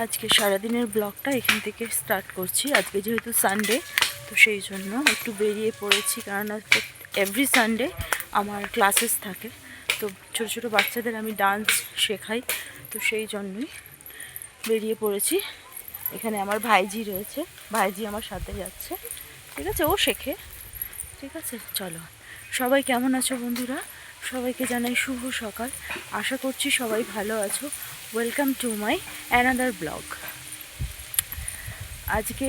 আজকে সারাদিনের ব্লগটা এখান থেকে স্টার্ট করছি। আজকে যেহেতু সানডে তো সেই জন্য একটু বেরিয়ে পড়েছি কারণ এভরি সানডে আমার ক্লাসেস থাকে। তো ছোটো ছোটো বাচ্চাদের আমি ডান্স শেখাই, তো সেই জন্যই বেরিয়ে পড়েছি। এখানে আমার ভাইজি রয়েছে। ভাইজি আমার সাথে যাচ্ছে ঠিক আছে, ও শেখে। ঠিক আছে, চলো। সবাই কেমন আছো বন্ধুরা? সবাইকে জানাই শুভ সকাল। আশা করছি সবাই ভালো আছো। Welcome to my another blog আজকে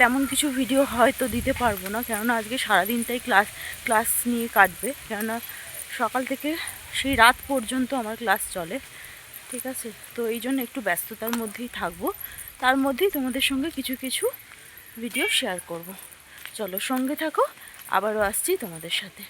তেমন কিছু ভিডিও হয়তো দিতে পারব না, কেননা আজকে সারাদিনটাই ক্লাস ক্লাস নিয়ে কাটবে। কেননা সকাল থেকে সেই রাত পর্যন্ত আমার ক্লাস চলে, ঠিক আছে? তো এই জন্য একটু ব্যস্ততার মধ্যেই থাকব। তার মধ্যেই তোমাদের সঙ্গে কিছু কিছু ভিডিও শেয়ার করব। চলো সঙ্গে থাকো, আবারও আসছি তোমাদের সাথে।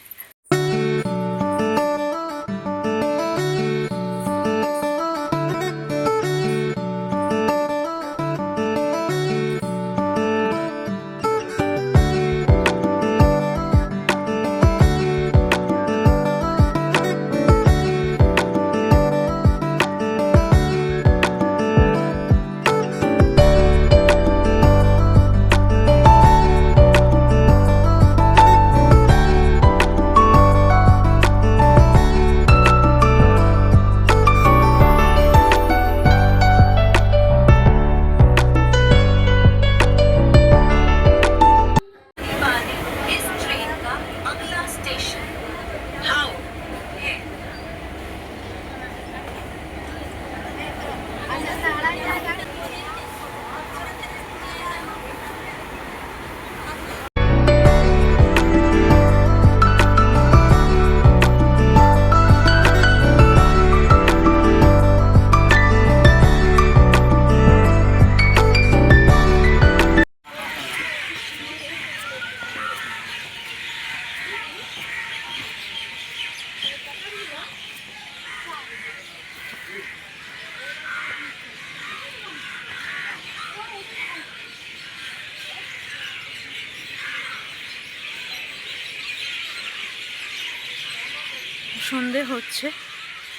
সন্ধে হচ্ছে।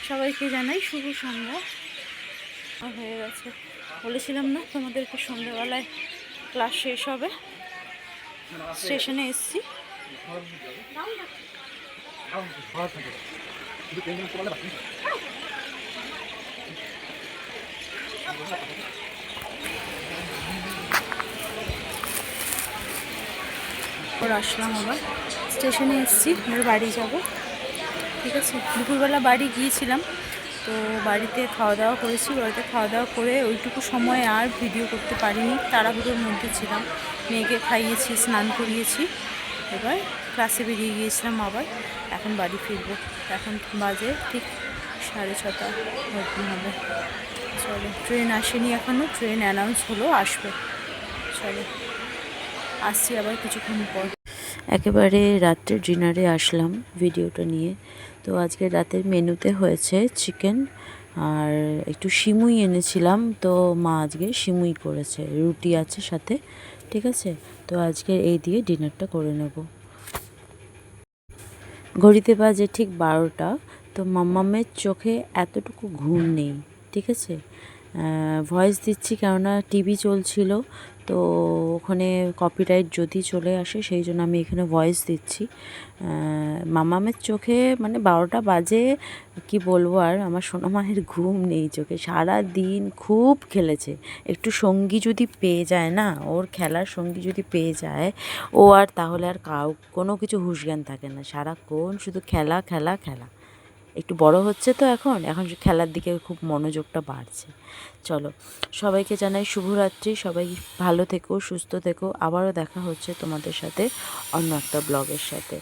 সবাইকে জানাই শুভ সন্ধ্যা। হয়ে গেছে। বলেছিলাম না তোমাদেরকে সন্ধ্যেবেলায় ক্লাস শেষ হবে। স্টেশনে এসছি। আসলাম আবার। স্টেশনে এসেছি আমার বাড়ি যাব। ঠিক আছে, দুপুরবেলা বাড়ি গিয়েছিলাম, তো বাড়িতে খাওয়া দাওয়া করেছি। বাড়িতে খাওয়া দাওয়া করে ওইটুকু সময় আর ভিডিও করতে পারিনি, তাড়াহুড়োর মধ্যে ছিলাম। মেয়েকে খাইয়েছি, স্নান করিয়েছি, এবার ক্লাসে বেরিয়ে গিয়েছিলাম আবার, এখন বাড়ি ফিরবো। এখন বাজে ঠিক সাড়ে ছটা ওরকম হবে। চলো, ট্রেন আসেনি এখনও ট্রেন অ্যানাউন্স হলো, আসবে। চলো, আসছি আবার কিছুক্ষণ পর। একেবারে রাত্রের ডিনারে আসলাম ভিডিওটা নিয়ে। তো আজকে রাতের মেনুতে হয়েছে চিকেন আর একটু সিমুই এনেছিলাম। তো মা আজকে সিমুই করেছে, রুটি আছে সাথে, ঠিক আছে? তো আজকে এই দিয়ে ডিনারটা করে নেব। ঘড়িতে বাজে ঠিক বারোটা, তো মাম্মামের চোখে এতটুকু ঘুম নেই, ঠিক আছে? ভয়েস দিচ্ছি কেননা টিভি চলছিল তো ওখানে কপিরাইট যদি চলে আসে, সেই জন্য আমি এখানে ভয়েস দিচ্ছি। মামামের চোখে মানে বারোটা বাজে, কি বলব আর, আমার সোনামায়ের ঘুম নেই চোখে। সারা দিন খুব খেলেছে। একটু সঙ্গী যদি পেয়ে যায় না, ওর খেলার সঙ্গী যদি পেয়ে যায়, ও আর তাহলে আর কাউ, কোনো কিছু হুঁশ জ্ঞান থাকে না। সারাক্ষণ শুধু খেলা খেলা খেলা। একটু বড় হচ্ছে তো এখন এখন খেলার দিকে খুব মনোযোগটা বাড়ছে। চলো, সবাইকে জানাই শুভরাত্রি, সবাই ভালো থেকো, সুস্থ থেকো, আবারও দেখা হচ্ছে তোমাদের সাথে অন্য একটা ব্লগের সাথে।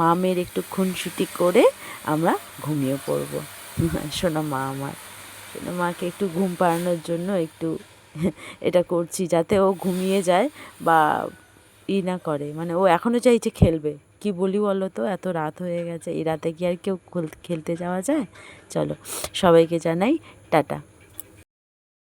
মামের একটু খুনসুটি করে আমরা ঘুমিয়ে পড়ব। শোনো মা আমার, শোনো মাকে একটু ঘুম পাড়ানোর জন্য একটু এটা করছি যাতে ও ঘুমিয়ে যায় বা ই না করে মানে ও এখনও চাইছে খেলবে। কি বলি বলো তো? এত রাত হয়ে গেছে, এই রাতে কি আর কেউ খেলতে যাওয়া যায়? চলো, সবাইকে জানাই টাটা।